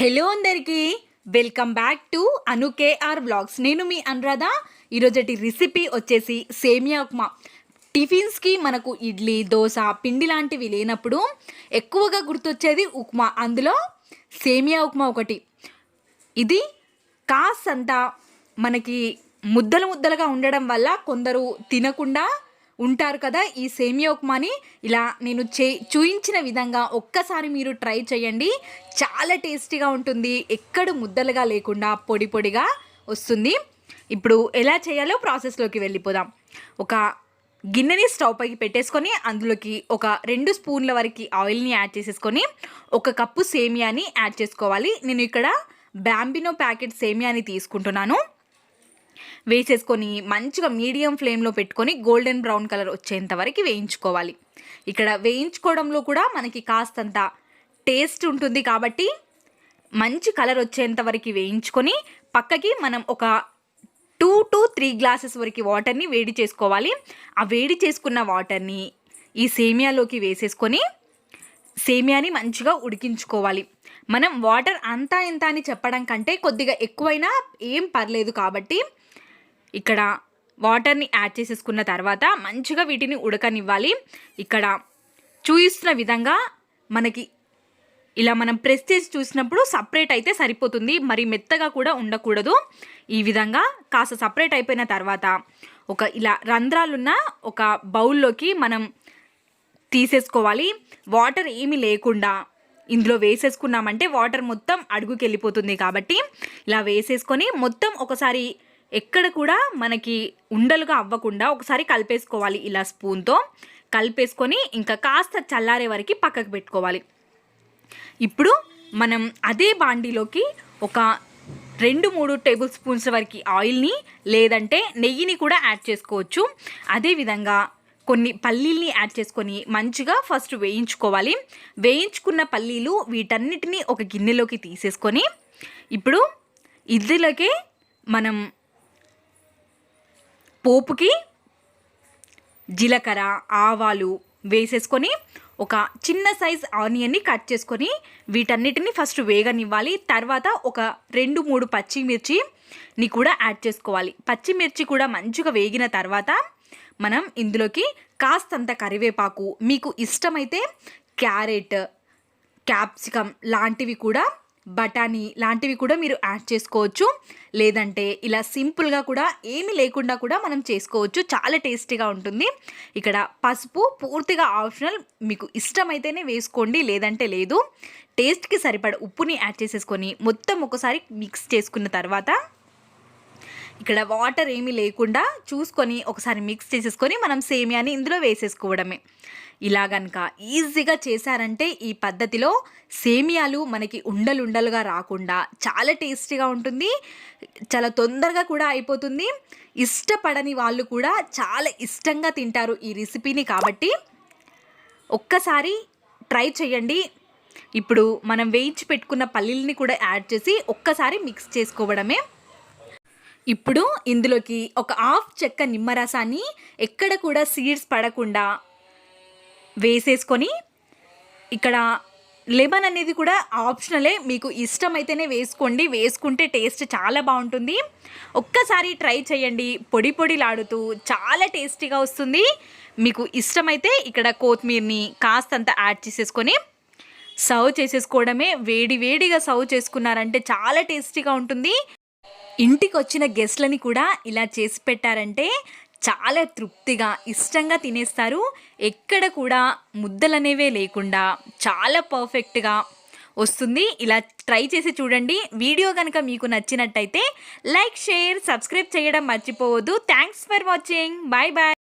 Hello అందరికీ welcome back to Anu KR blogs. నేను మీ అనురాధ. ఈరోజటి రెసిపీ వచ్చేసి సేమియా ఉప్మా. టిఫిన్స్కి మనకు ఇడ్లీ దోశ పిండి లాంటివి లేనప్పుడు ఎక్కువగా గుర్తొచ్చేది ఉప్మా. అందులో సేమియా ఉప్మా ఒకటి. ఇది కాసంత మనకి ముద్దలు ముద్దలుగా ఉండడం వల్ల కొందరు తినకుండా ఉంటారు కదా ఈ సేమియా ఉప్మాని ఇలా నేను చే చూయించిన విధంగా ఒక్కసారి మీరు ట్రై చేయండి. చాలా టేస్టీగా ఉంటుంది. ఎక్కడ ముద్దలుగా లేకుండా పొడి పొడిగా వస్తుంది. ఇప్పుడు ఎలా చేయాలో ప్రాసెస్లోకి వెళ్ళిపోదాం. ఒక గిన్నెని స్టవ్ పైకి పెట్టేసుకొని అందులోకి ఒక రెండు స్పూన్ల వరకు ఆయిల్ని యాడ్ చేసేసుకొని ఒక కప్పు సేమియాని యాడ్ చేసుకోవాలి. నేను ఇక్కడ బ్యాంబినో ప్యాకెట్ సేమియాని తీసుకుంటున్నాను. వేసేసుకొని మంచిగా మీడియం ఫ్లేమ్లో పెట్టుకొని గోల్డెన్ బ్రౌన్ కలర్ వచ్చేంత వరకు వేయించుకోవాలి. ఇక్కడ వేయించుకోవడంలో కూడా మనకి కాస్తంత టేస్ట్ ఉంటుంది కాబట్టి మంచి కలర్ వచ్చేంత వరకు వేయించుకొని పక్కకి మనం ఒక టూ టు త్రీ గ్లాసెస్ వరకు వాటర్ని వేడి చేసుకోవాలి. ఆ వేడి చేసుకున్న వాటర్ని ఈ సేమియాలోకి వేసేసుకొని సేమియాని మంచిగా ఉడికించుకోవాలి. మనం వాటర్ అంతా ఎంత అని చెప్పడం కంటే కొద్దిగా ఎక్కువైనా ఏం పర్లేదు కాబట్టి ఇక్కడ వాటర్ని యాడ్ చేసేసుకున్న తర్వాత మంచిగా వీటిని ఉడకనివ్వాలి. ఇక్కడ చూయిస్తున్న విధంగా మనకి ఇలా మనం ప్రెస్ చేసి చూసినప్పుడు సపరేట్ అయితే సరిపోతుంది. మరి మెత్తగా కూడా ఉండకూడదు. ఈ విధంగా కాస్త సపరేట్ అయిపోయిన తర్వాత ఒక ఇలా రంధ్రాలున్న ఒక బౌల్లోకి మనం తీసేసుకోవాలి. వాటర్ ఏమీ లేకుండా ఇందులో వేసేసుకున్నామంటే వాటర్ మొత్తం అడుగుకి వెళ్ళిపోతుంది కాబట్టి ఇలా వేసేసుకొని మొత్తం ఒకసారి ఎక్కడ కూడా మనకి ఉండలుగా అవ్వకుండా ఒకసారి కలిపేసుకోవాలి. ఇలా స్పూన్తో కలిపేసుకొని ఇంకా కాస్త చల్లారే వరకు పక్కకు పెట్టుకోవాలి. ఇప్పుడు మనం అదే బాండీలోకి ఒక రెండు మూడు టేబుల్ స్పూన్స్ వరకు ఆయిల్ని లేదంటే నెయ్యిని కూడా యాడ్ చేసుకోవచ్చు. అదేవిధంగా కొన్ని పల్లీల్ని యాడ్ చేసుకొని మంచిగా ఫస్ట్ వేయించుకోవాలి. వేయించుకున్న పల్లీలు వీటన్నిటిని ఒక గిన్నెలోకి తీసేసుకొని ఇప్పుడు ఇదిలోకి మనం పోపుకి జీలకర్ర ఆవాలు వేసేసుకొని ఒక చిన్న సైజ్ ఆనియన్ని కట్ చేసుకొని వీటన్నిటిని ఫస్ట్ వేగనివ్వాలి. తర్వాత ఒక రెండు మూడు పచ్చిమిర్చిని కూడా యాడ్ చేసుకోవాలి. పచ్చిమిర్చి కూడా మంచిగా వేగిన తర్వాత మనం ఇందులోకి కాస్తంత కరివేపాకు మీకు ఇష్టమైతే క్యారెట్ క్యాప్సికమ్ లాంటివి కూడా బఠానీ లాంటివి కూడా మీరు యాడ్ చేసుకోవచ్చు. లేదంటే ఇలా సింపుల్గా కూడా ఏమి లేకుండా కూడా మనం చేసుకోవచ్చు. చాలా టేస్టీగా ఉంటుంది. ఇక్కడ పసుపు పూర్తిగా ఆప్షనల్. మీకు ఇష్టమైతేనే వేసుకోండి లేదంటే లేదు. టేస్ట్కి సరిపడ ఉప్పుని యాడ్ చేసేసుకొని మొత్తం ఒకసారి మిక్స్ చేసుకున్న తర్వాత ఇక్కడ వాటర్ ఏమీ లేకుండా చూసుకొని ఒకసారి మిక్స్ చేసేసుకొని మనం సేమియాని ఇందులో వేసేసుకోవడమే. ఇలా కనుక ఈజీగా చేశారంటే ఈ పద్ధతిలో సేమియాలు మనకి ఉండలుండలుగా రాకుండా చాలా టేస్టీగా ఉంటుంది. చాలా తొందరగా కూడా అయిపోతుంది. ఇష్టపడని వాళ్ళు కూడా చాలా ఇష్టంగా తింటారు ఈ రెసిపీని కాబట్టి. ఒక్కసారి ట్రై చేయండి. ఇప్పుడు మనం వేయించి పెట్టుకున్న పల్లీలని కూడా యాడ్ చేసి ఒక్కసారి మిక్స్ చేసుకోవడమే. ఇప్పుడు ఇందులోకి ఒక హాఫ్ చెక్క నిమ్మరసాన్ని ఎక్కడ కూడా సీడ్స్ పడకుండా వేసేసుకొని ఇక్కడ లెమన్ అనేది కూడా ఆప్షనలే. మీకు ఇష్టమైతేనే వేసుకోండి. వేసుకుంటే టేస్ట్ చాలా బాగుంటుంది. ఒక్కసారి ట్రై చేయండి. పొడి పొడిలాడుతూ చాలా టేస్టీగా వస్తుంది. మీకు ఇష్టమైతే ఇక్కడ కొత్తిమీరని కాస్తంత యాడ్ చేసేసుకొని సర్వ్ చేసేసుకోవడమే. వేడి వేడిగా సర్వ్ చేసుకున్నారంటే చాలా టేస్టీగా ఉంటుంది. ఇంటికి వచ్చిన గెస్ట్లని కూడా ఇలా చేసి పెట్టారంటే చాలా తృప్తిగా ఇష్టంగా తినేస్తారు. ఎక్కడ కూడా ముద్దలనేవే లేకుండా చాలా పర్ఫెక్ట్గా వస్తుంది. ఇలా ట్రై చేసి చూడండి. వీడియో కనుక మీకు నచ్చినట్టయితే లైక్ షేర్ సబ్స్క్రైబ్ చేయడం మర్చిపోవద్దు. Thanks for watching. Bye bye